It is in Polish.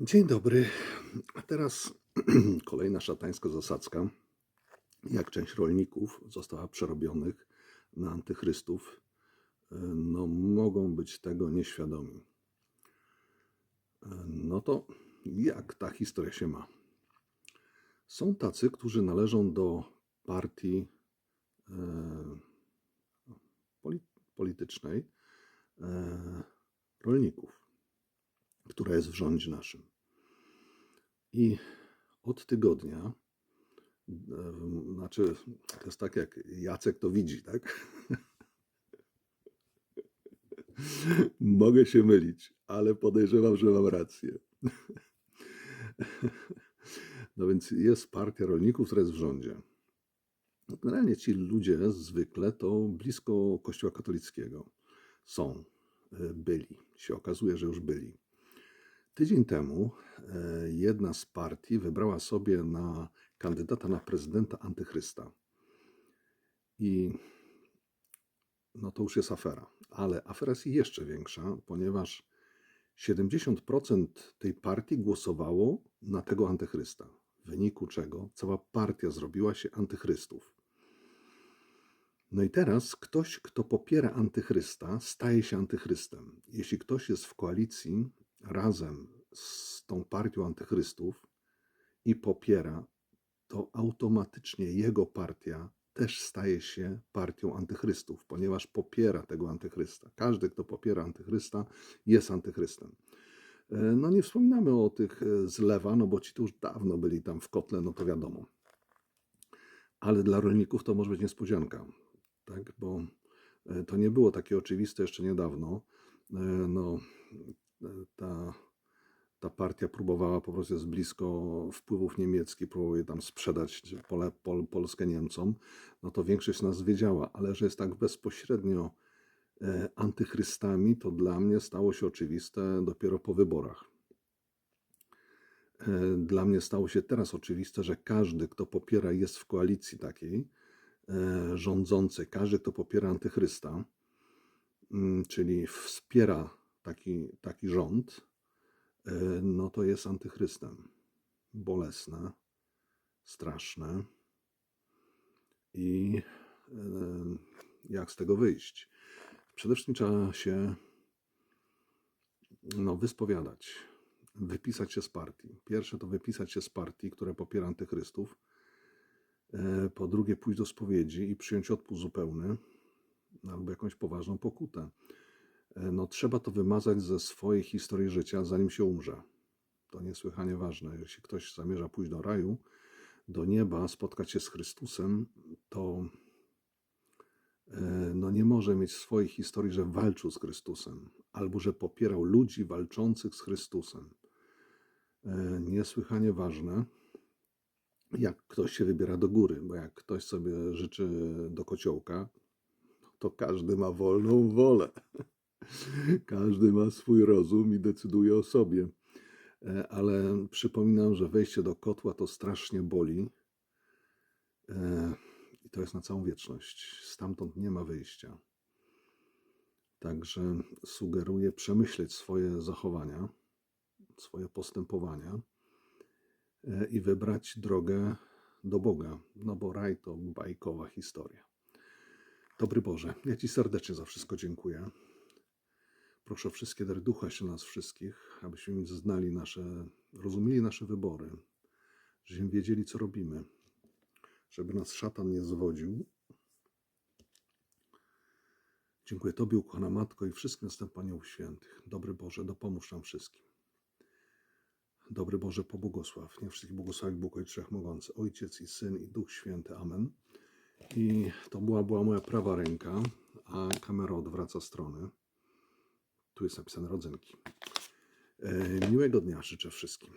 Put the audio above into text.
Dzień dobry. A teraz kolejna szatańsko-zasadzka. Jak część rolników została przerobionych na antychrystów, no mogą być tego nieświadomi. No to jak ta historia się ma? Są tacy, którzy należą do partii e, poli- politycznej e, rolników, która jest w rządzie naszym. I od tygodnia, e, znaczy, to jest tak jak Jacek to widzi, tak? Mogę się mylić, ale podejrzewam, że mam rację. No więc jest partia rolników, która jest w rządzie. No Generalnie ci ludzie zwykle to blisko Kościoła katolickiego są, e, byli. Się okazuje, że już byli. Tydzień temu e, jedna z partii wybrała sobie na kandydata na prezydenta antychrysta. I no to już jest afera. Ale afera jest jeszcze większa, ponieważ 70% tej partii głosowało na tego antychrysta. W wyniku czego cała partia zrobiła się antychrystów. No i teraz ktoś, kto popiera antychrysta, staje się antychrystem. Jeśli ktoś jest w koalicji razem z tą partią antychrystów i popiera, to automatycznie jego partia też staje się partią antychrystów, ponieważ popiera tego antychrysta. Każdy, kto popiera antychrysta, jest antychrystem. E, No nie wspominamy o tych e, z lewa, no bo ci tu już dawno byli tam w kotle, no to wiadomo. Ale dla rolników to może być niespodzianka, tak? Bo e, to nie było takie oczywiste jeszcze niedawno. No, ta, ta partia próbowała po prostu jest blisko wpływów niemieckich, próbuje tam sprzedać pole, pol, Polskę Niemcom, no to większość z nas wiedziała, ale że jest tak bezpośrednio e, antychrystami, to dla mnie stało się oczywiste dopiero po wyborach. E, Dla mnie stało się teraz oczywiste, że każdy, kto popiera, jest w koalicji takiej e, rządzącej, każdy, kto popiera antychrysta, mm, czyli wspiera taki, taki rząd, e, no to jest antychrystem. Bolesne, straszne. I e, jak z tego wyjść? Przede wszystkim trzeba się no, wyspowiadać, wypisać się z partii. Pierwsze to wypisać się z partii, która popiera antychrystów. E, Po drugie, pójść do spowiedzi i przyjąć odpust zupełny albo jakąś poważną pokutę. E, No, trzeba to wymazać ze swojej historii życia, zanim się umrze. To niesłychanie ważne. Jeśli ktoś zamierza pójść do raju, do nieba, spotkać się z Chrystusem, to e, no nie może mieć swojej historii, że walczył z Chrystusem, albo że popierał ludzi walczących z Chrystusem. E, Niesłychanie ważne, jak ktoś się wybiera do góry, bo jak ktoś sobie życzy do kociołka, to każdy ma wolną wolę. Każdy ma swój rozum i decyduje o sobie. E, Ale przypominam, że wejście do kotła to strasznie boli. E, I to jest na całą wieczność. Stamtąd nie ma wyjścia. Także sugeruję przemyśleć swoje zachowania, swoje postępowania e, i wybrać drogę do Boga. No bo raj to bajkowa historia. Dobry Boże, ja Ci serdecznie za wszystko dziękuję. Proszę wszystkie dary ducha się nas wszystkich, abyśmy znali nasze, rozumieli nasze wybory, żebyśmy wiedzieli, co robimy, żeby nas szatan nie zwodził. Dziękuję Tobie, ukochana Matko, i wszystkim następnym Świętych. Dobry Boże, dopomóż nam wszystkim. Dobry Boże, pobłogosław. Niech wszystkich błogosławi Bóg Ojciec Wszechmogący, Ojciec i Syn i Duch Święty. Amen. I to była, była moja prawa ręka, a kamera odwraca strony. Tu jest napisane rodzynki. E, Miłego dnia życzę wszystkim.